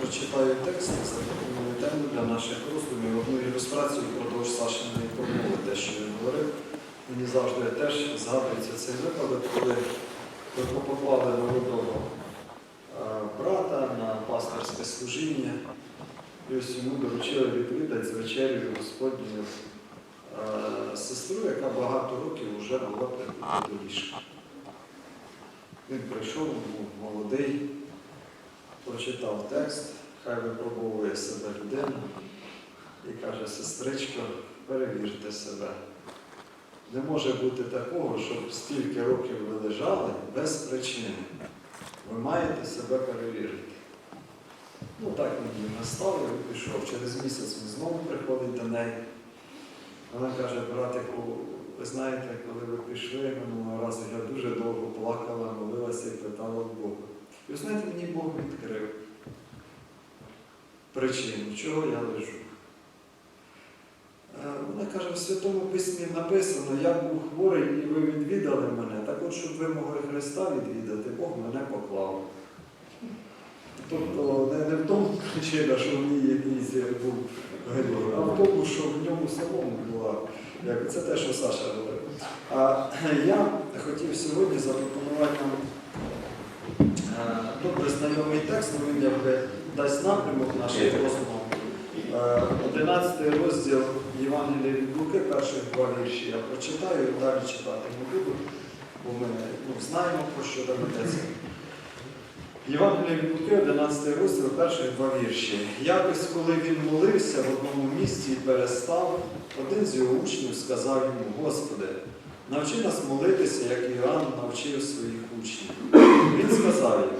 прочитаю текст, запропоную тему для наших роздумів. Одну ілюстрацію впродовж Сашиної промови, те, що він говорив. Мені завжди теж згадується цей випадок, коли ми поклали молодого е, брата на пасторське служіння. І ось йому доручили відвідати з вечерю Господню е, сестру, яка багато років вже була прикута до ліжка. Він прийшов, був молодий, прочитав текст, хай випробовує себе людина і каже, сестричко, перевірте себе. Не може бути такого, щоб стільки років ви лежали без причини. Ви маєте себе перевірити. Ну так він її наставив і пішов. Через місяць він знову приходить до неї. Вона каже, братику, ви знаєте, коли ви пішли минулого разу, я дуже довго плакала, молилася і питала в Бога. Ви знаєте, мені Бог відкрив причину, чого я лежу. Е, Вона каже, в Святому Письмі написано, я був хворий і ви відвідали мене. Так от, щоб ви могли Христа відвідати, Бог мене поклав. Тобто не, не в тому причина, що в ній якийсь був гріх, а в тому, що в ньому самому була. Це те, що Саша говорив. А я хотів сьогодні запропонувати нам добре знайомий текст, якби дасть напрямок нашим роздумам. Е, 11 розділ Євангелія від Луки, перших два вірші я прочитаю і далі читати не буду, бо ми ну, знаємо, про що там йдеться. Євангелія від Луки, 11 розділ, перших два вірші. Якось, коли він молився в одному місці і перестав, один з його учнів сказав йому, Господи, навчи нас молитися, як Іоанн навчив своїх учнів. Він сказав їм,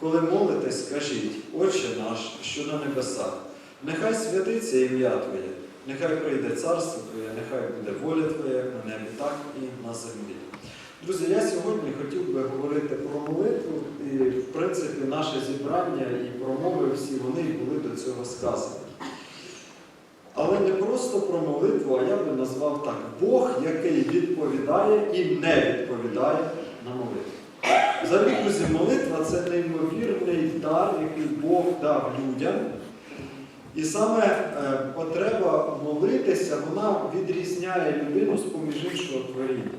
коли молитесь, скажіть, Отче наш, що на небесах, нехай святиться ім'я Твоє, нехай прийде царство Твоє, нехай буде воля Твоя, як на небі, так і на землі. Друзі, я сьогодні хотів би говорити про молитву, і в принципі наше зібрання і промови всі вони були до цього сказані. Але не просто про молитву, а я би назвав так Бог, який відповідає і не відповідає на молитву. Взагалі, друзі, молитва це неймовірний дар, який Бог дав людям. І саме е, потреба молитися, вона відрізняє людину з поміж іншого творіння.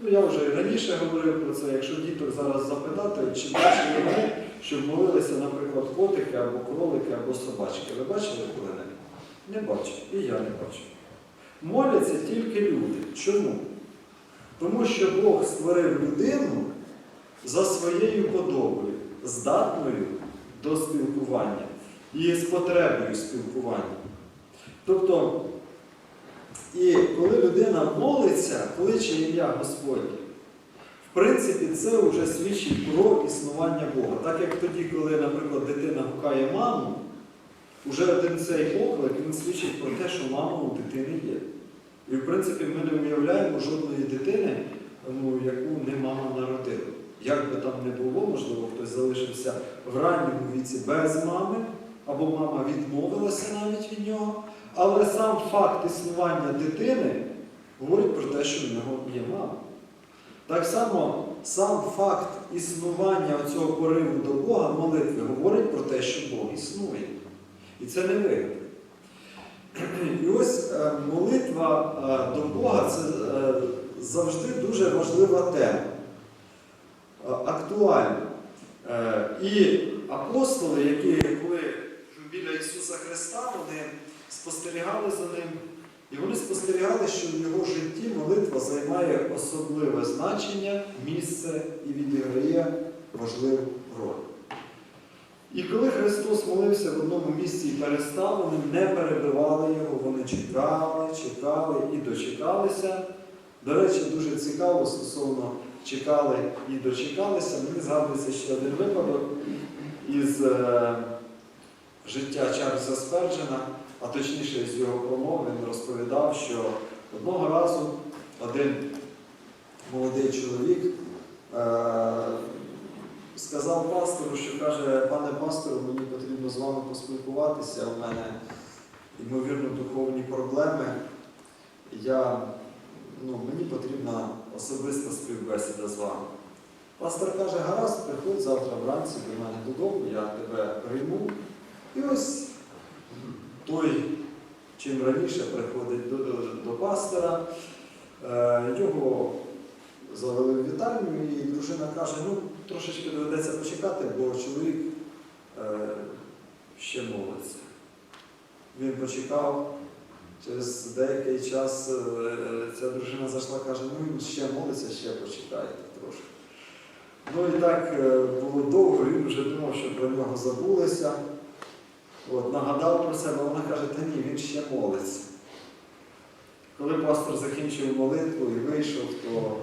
Ну, я вже раніше говорив про це, якщо діток зараз запитати, чи бачили вони, щоб молилися, наприклад, котики або кролики, або собачки. Ви бачили коли-небудь? Не бачу. І я не бачу. Моляться тільки люди. Чому? Тому що Бог створив людину за своєю подобою, здатною до спілкування і з потребою спілкування. Тобто, і коли людина молиться, кличе ім'я Господнє, в принципі, це вже свідчить про існування Бога. Так як тоді, коли, наприклад, дитина гукає маму, вже один цей поклик він свідчить про те, що мама у дитини є. І в принципі ми не уявляємо жодної дитини, ну, яку не мама народила. Як би там не було, можливо, хтось залишився в ранньому віці без мами, або мама відмовилася навіть від нього. Але сам факт існування дитини говорить про те, що в нього є мама. Так само сам факт існування цього пориву до Бога, молитви, говорить про те, що Бог існує. І це не вигадка. І ось е, молитва е, до Бога це е, завжди дуже важлива тема, актуальна. І апостоли, які були біля Ісуса Христа, вони спостерігали за ним, і вони спостерігали, що в його житті молитва займає особливе значення, місце і відіграє важливу роль. І коли Христос молився в одному місці і перестав, вони не перебивали його, вони чекали, чекали і дочекалися. До речі, дуже цікаво стосовно чекали і дочекалися. Мені згадується ще один випадок із е, життя Чарльза Сперджена, а точніше з його промов, він розповідав, що одного разу один молодий чоловік е, сказав пастору, що каже, пане пастору, мені потрібно з вами поспілкуватися, у мене ймовірно духовні проблеми. Я, ну, мені потрібна особиста співбесіда з вами. Пастор каже, гаразд, приходь завтра вранці до мене додому, я тебе прийму. І ось той, чим раніше приходить до, до, до пастора, е, його завели в вітальню, і дружина каже, ну трошечки доведеться почекати, бо чоловік е, ще молиться. Він почекав, через деякий час е, ця дружина зайшла каже, ну він ще молиться, ще почекайте трошки. Ну і так е, було довго, він вже думав, що про нього забулися. От, нагадав про себе, вона каже, та ні, він ще молиться. Коли пастор закінчив молитву і вийшов, то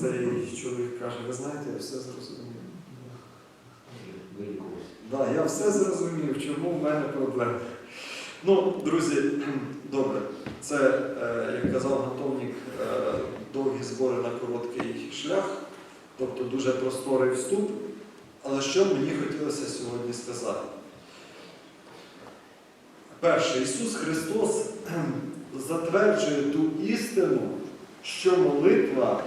цей чоловік каже, ви знаєте, я все зрозумів. Да, я все зрозумів, чому в мене проблеми. Ну, друзі, добре, це, е, як казав Гантовнік, е, довгі збори на короткий шлях, тобто дуже просторий вступ. Але що мені хотілося сьогодні сказати? Перше, Ісус Христос затверджує ту істину, що молитва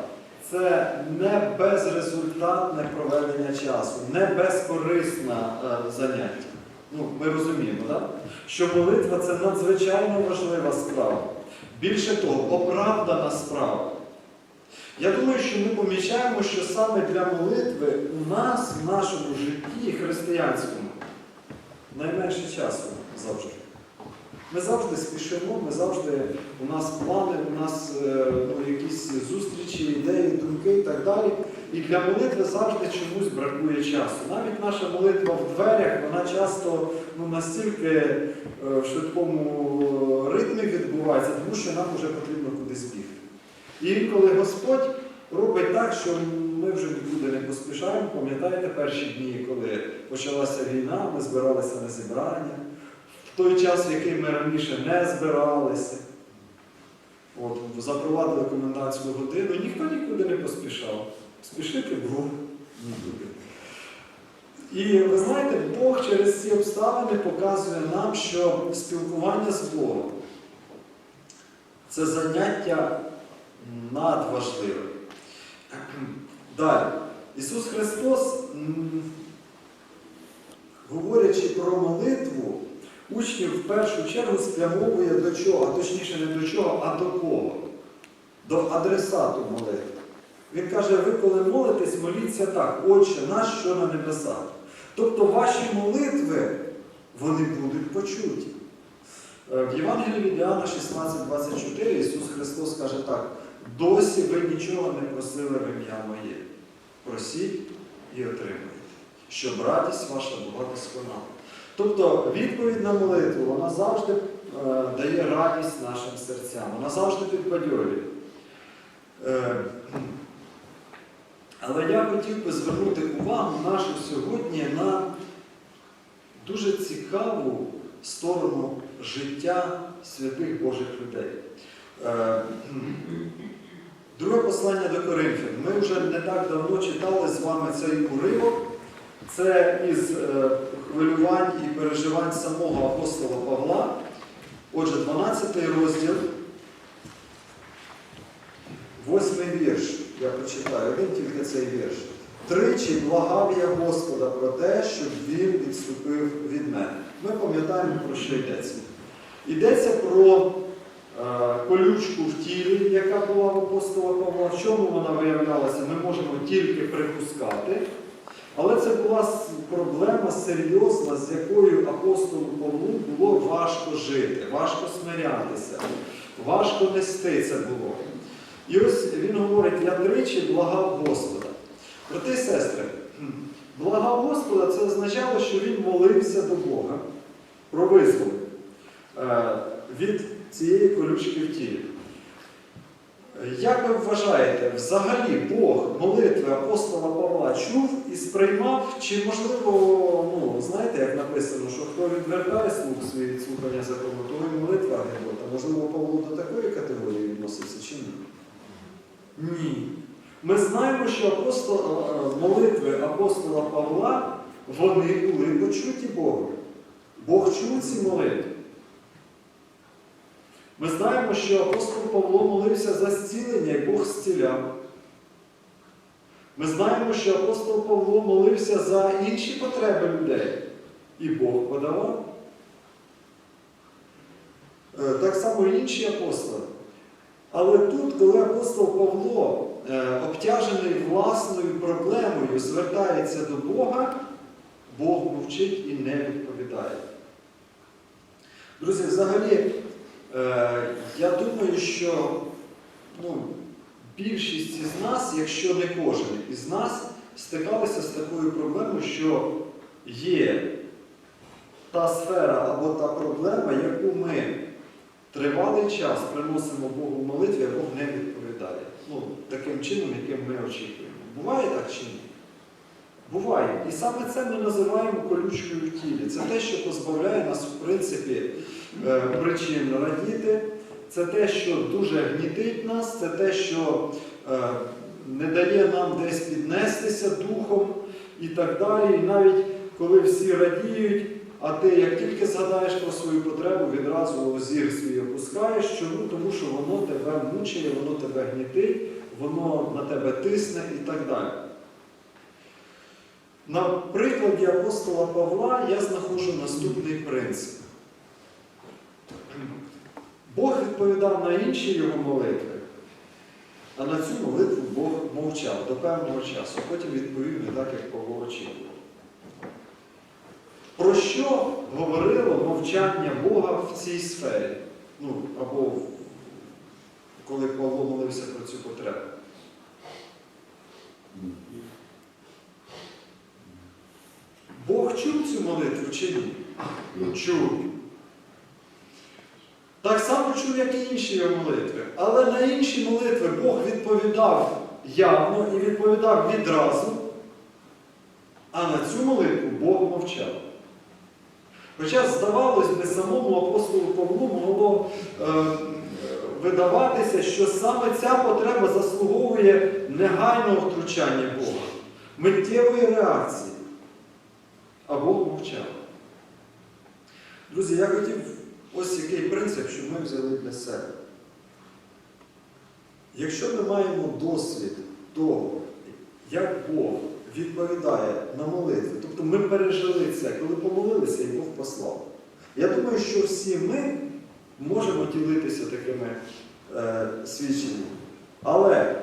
це не безрезультатне проведення часу, не безкорисне е, заняття. Ну, ми розуміємо, так? що молитва це надзвичайно важлива справа. Більше того, оправдана справа. Я думаю, що ми помічаємо, що саме для молитви у нас в нашому житті християнському найменше часу завжди. Ми завжди спішимо, ми завжди, у нас плани, у нас е, ну, якісь так далі. І для молитви завжди чомусь бракує часу. Навіть наша молитва в дверях, вона часто ну, настільки е, в швидкому ритмі відбувається, тому що нам вже потрібно кудись бігти. І інколи Господь робить так, що ми вже нікуди не поспішаємо. Пам'ятаєте перші дні, коли почалася війна, ми збиралися на зібрання в той час, в який ми раніше не збиралися. От, запровадили комендантську годину, ніхто нікуди не поспішав. Спішити було нікуди. І ви знаєте, Бог через ці обставини показує нам, що спілкування з Богом це заняття надважливе. Далі. Ісус Христос, говорячи про молитву, учнів в першу чергу спрямовує до чого, а точніше не до чого, а до кого? До адресату молитви. Він каже, ви коли молитесь, моліться так, Отче наш, що на небесах. Тобто ваші молитви, вони будуть почуті. Е, В Євангелії від Іоанна 16,24 Ісус Христос каже так, досі ви нічого не просили в ім'я моє. Просіть і отримаєте, щоб радість ваша була досконала. Тобто відповідь на молитву, вона завжди е, дає радість нашим серцям, вона завжди підбадьорює. Е, але я хотів би звернути увагу нашу сьогодні на дуже цікаву сторону життя святих Божих людей. Е, Друге послання до Коринфян. Ми вже не так давно читали з вами цей уривок. Це із е, хвилювань і переживань самого апостола Павла. Отже, 12 розділ, 8 вірш. Я прочитаю, один тільки цей вірш. Тричі благав я Господа про те, щоб він відступив від мене. Ми пам'ятаємо, про що йдеться. Йдеться про е, колючку в тілі, яка була в апостола Павла. В чому вона виявлялася, ми можемо тільки припускати. Але це була проблема серйозна, з якою апостолу Павлу було важко жити, важко смирятися, важко нести це було. І ось він говорить, я тричі благав Господа. Брати і сестри, благав Господа це означало, що він молився до Бога про визволення від цієї колючки в тілі. Як ви вважаєте, взагалі Бог молитви апостола Павла чув і сприймав, чи можливо, ну, знаєте, як написано, що хто відвертає слух свій від слухання закону, то і молитва гидота. Можливо, Павло до такої категорії відноситься чи ні? Ні. Ми знаємо, що апостол, е, молитви апостола Павла вони були почуті Богом. Бог чув ці молитви. Ми знаємо, що апостол Павло молився за зцілення, і Бог зціляв. Ми знаємо, що апостол Павло молився за інші потреби людей. І Бог подавав. Е, Так само і інші апостоли. Але тут, коли апостол Павло, е, обтяжений власною проблемою, звертається до Бога, Бог мовчить і не відповідає. Друзі, взагалі, я думаю, що ну, більшість із нас, якщо не кожен із нас, стикалися з такою проблемою, що є та сфера або та проблема, яку ми тривалий час приносимо Богу в молитві, а Бог не відповідає. Ну, таким чином, яким ми очікуємо. Буває так чи ні? Буває. І саме це ми називаємо колючкою в тілі. Це те, що позбавляє нас, в принципі, е, причин радіти. Це те, що дуже гнітить нас, це те, що е, не дає нам десь піднестися духом і так далі. І навіть коли всі радіють, а ти як тільки згадаєш про свою потребу, відразу зір свій опускаєш. Чому? Тому що воно тебе мучає, воно тебе гнітить, воно на тебе тисне і так далі. На прикладі апостола Павла я знаходжу наступний принцип. Бог відповідав на інші його молитви, а на цю молитву Бог мовчав до певного часу, потім відповів не так, як Павло очікував. Про що говорило мовчання Бога в цій сфері? Ну, або коли Павло молився про цю потребу? Бог чув цю молитву чи ні? Чув. Чув, як і інші його молитви. Але на інші молитви Бог відповідав явно і відповідав відразу, а на цю молитву Бог мовчав. Хоча, здавалось би, самому апостолу Павлу могло е, видаватися, що саме ця потреба заслуговує негайного втручання Бога, миттєвої реакції. А Бог мовчав. Друзі, я хотів ось який принцип, щоб ми взяли для себе. Якщо ми маємо досвід того, як Бог відповідає на молитви, тобто ми пережили це, коли помолилися і Бог послав. Я думаю, що всі ми можемо ділитися такими е, свідченнями. Але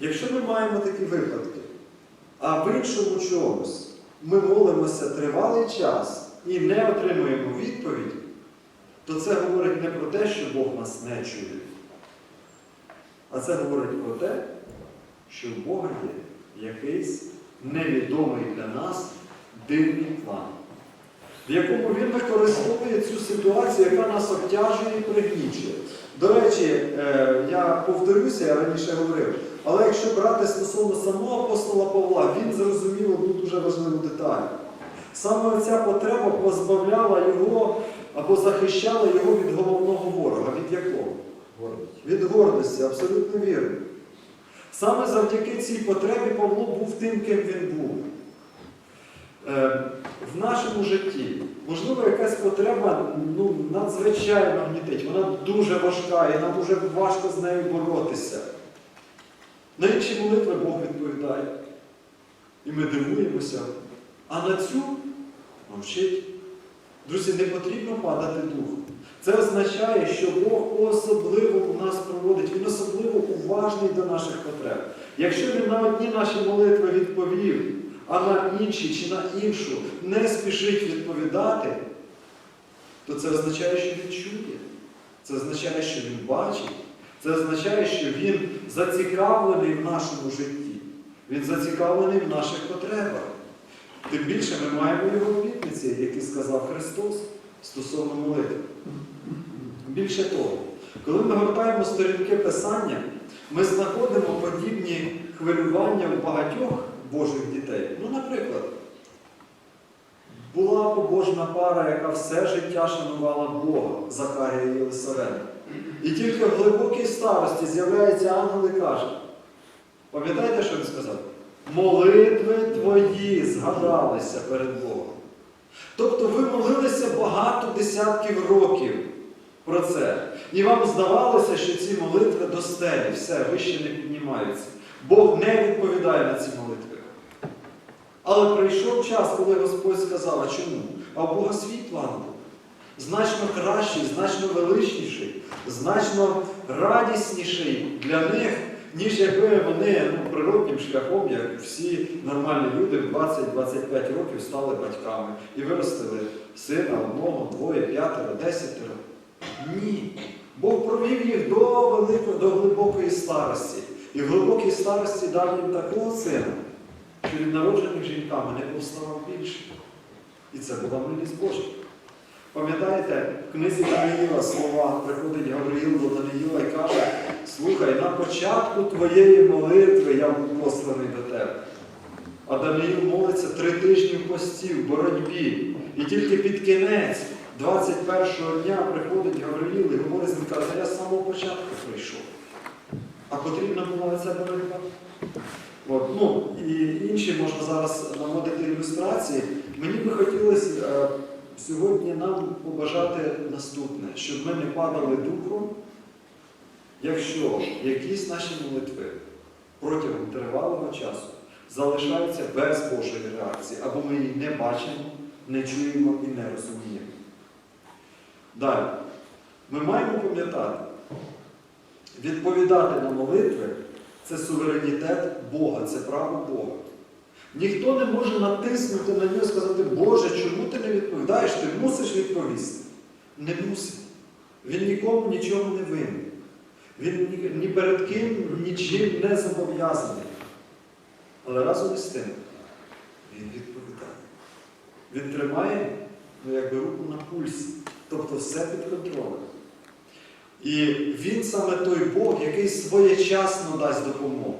якщо ми маємо такі випадки, а в іншому чомусь ми молимося тривалий час і не отримуємо відповідь, то це говорить не про те, що Бог нас не чує, а це говорить про те, що в Бога є якийсь невідомий для нас дивний план, в якому він використовує цю ситуацію, яка нас обтяжує і пригнічує. До речі, е, я повторюся, я раніше говорив, але якщо брати стосовно самого апостола Павла, він зрозумів одну дуже важливу деталь. Саме ця потреба позбавляла його або захищала його від головного ворога. Від якого? Від гордості, абсолютно вірно. Саме завдяки цій потребі Павло був тим, ким він був. Е, в нашому житті, можливо, якась потреба ну, надзвичайно гнітить, вона дуже важка і нам дуже важко з нею боротися. На інші молитви Бог відповідає. І ми дивуємося. А на цю мовчить. Друзі, не потрібно падати духом. Це означає, що Бог особливо у нас проводить, Він особливо уважний до наших потреб. Якщо він на одні наші молитви відповів, а на інші чи на іншу не спішить відповідати, то це означає, що він чує. Це означає, що він бачить. Це означає, що він зацікавлений в нашому житті. Він зацікавлений в наших потребах. Тим більше ми маємо його обітниці, які сказав Христос стосовно молитви. Більше того, коли ми гортаємо сторінки Писання, ми знаходимо подібні хвилювання у багатьох Божих дітей. Ну, наприклад, була побожна пара, яка все життя шанувала Бога, Захарія і Єлисавета. І тільки в глибокій старості з'являється ангел і каже, пам'ятаєте, що він сказав? Молитви твої згадалися перед Богом. Тобто ви молилися багато десятків років про це. І вам здавалося, що ці молитви до стелі, все, вище не піднімаються. Бог не відповідає на ці молитви. Але прийшов час, коли Господь сказав, а чому? А у Бога свій план був. Значно кращий, значно величніший, значно радісніший для них, ніж якби вони ну, природнім шляхом, як всі нормальні люди в 20-25 років стали батьками і виростили сина одного, двоє, п'ятеро, десятеро. Ні. Бог провів їх до великої, до глибокої старості. І в глибокій старості дав їм такого сина, що від народжених жінками не повставав більше. І це була милість Божа. Пам'ятаєте, в книзі Даниїла слова приходить Гавриїл до Даниїла і каже, слухай, на початку твоєї молитви я був посланий до тебе. А Даниїл молиться три тижні в пості, в боротьбі. І тільки під кінець 21-го дня приходить Гавриїл і говорить з ним, каже, я з самого початку прийшов. А потрібна була ця боротьба. От, ну, і інші можна зараз наводити ілюстрації. Мені би хотілося е, сьогодні нам побажати наступне, щоб ми не падали духом, якщо якісь наші молитви протягом тривалого часу залишаються без Божої реакції, або ми її не бачимо, не чуємо і не розуміємо. Далі, ми маємо пам'ятати, відповідати на молитви це суверенітет Бога, це право Бога. Ніхто не може натиснути на нього і сказати, Боже, чому ти не відповідаєш? Ти мусиш відповісти. Не мусить. Він нікому нічого не винен. Він ні, перед ким нічим не зобов'язаний. Але разом із тим він відповідає. Він тримає ну, якби, руку на пульсі, тобто все під контролем. І він саме той Бог, який своєчасно дасть допомогу.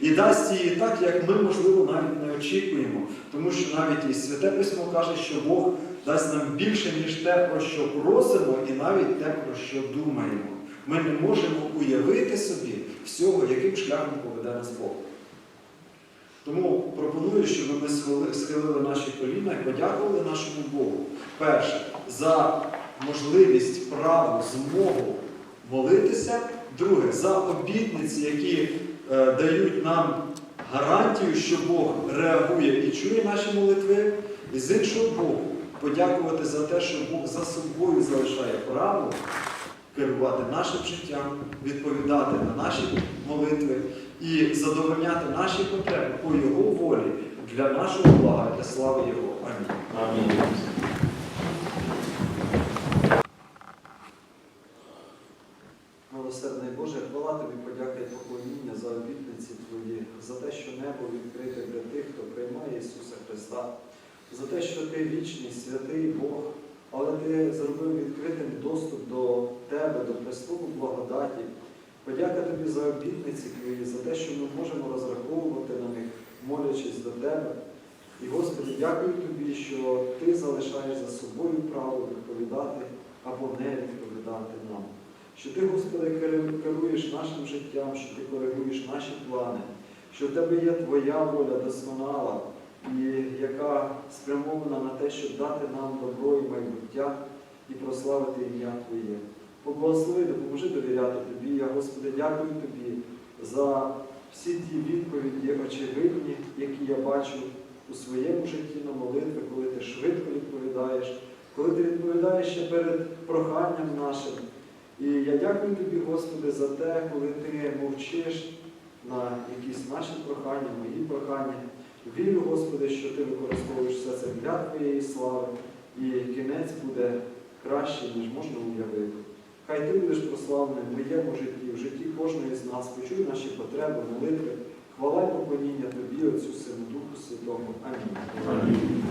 І дасть її так, як ми, можливо, навіть не очікуємо. Тому що навіть і Святе Письмо каже, що Бог дасть нам більше, ніж те, про що просимо, і навіть те, про що думаємо. Ми не можемо уявити собі всього, яким шляхом поведе нас Бог. Тому пропоную, щоб ми схилили наші коліна і подякували нашому Богу. Перше, за можливість, право, змогу молитися. Друге, за обітниці, які е, дають нам гарантію, що Бог реагує і чує наші молитви. І з іншого боку, подякувати за те, що Бог за собою залишає право керувати нашим життям, відповідати на наші молитви і задовольняти наші потреби по Його волі для нашого блага, для слави Його. Амінь. Амінь. Милосердний Боже, хвала тобі, подяка і поклоніння за обітниці Твої, за те, що небо відкрите для тих, хто приймає Ісуса Христа, за те, що Ти вічний, святий Бог, але Ти зробив відкритим доступ до Тебе, до престолу благодаті. Подяка тобі за обітниці Твої, за те, що ми можемо розраховувати на них, молячись до Тебе. І, Господи, дякую тобі, що Ти залишаєш за собою право відповідати або не відповідати нам. Що ти, Господи, керуєш нашим життям, що ти коригуєш наші плани, що в тебе є Твоя воля досконала, і яка спрямована на те, щоб дати нам добро і майбуття і прославити ім'я Твоє. Поблагослови, допоможи довіряти Тобі. Я, Господи, дякую Тобі за всі ті відповіді очевидні, які я бачу у своєму житті на молитви, коли ти швидко відповідаєш, коли ти відповідаєш ще перед проханням нашим. І я дякую тобі, Господи, за те, коли ти мовчиш на якісь наші прохання, мої прохання. Вірю, Господи, що ти використовуєш все це для Твоєї слави, і кінець буде кращий, ніж можна уявити. Хай ти будеш прославлений в моєму житті, в житті кожної з нас. Почуй наші потреби, молитви, хвала й поклоніння Тобі, Отцю Сину, Духу Святому. Амінь. Амінь.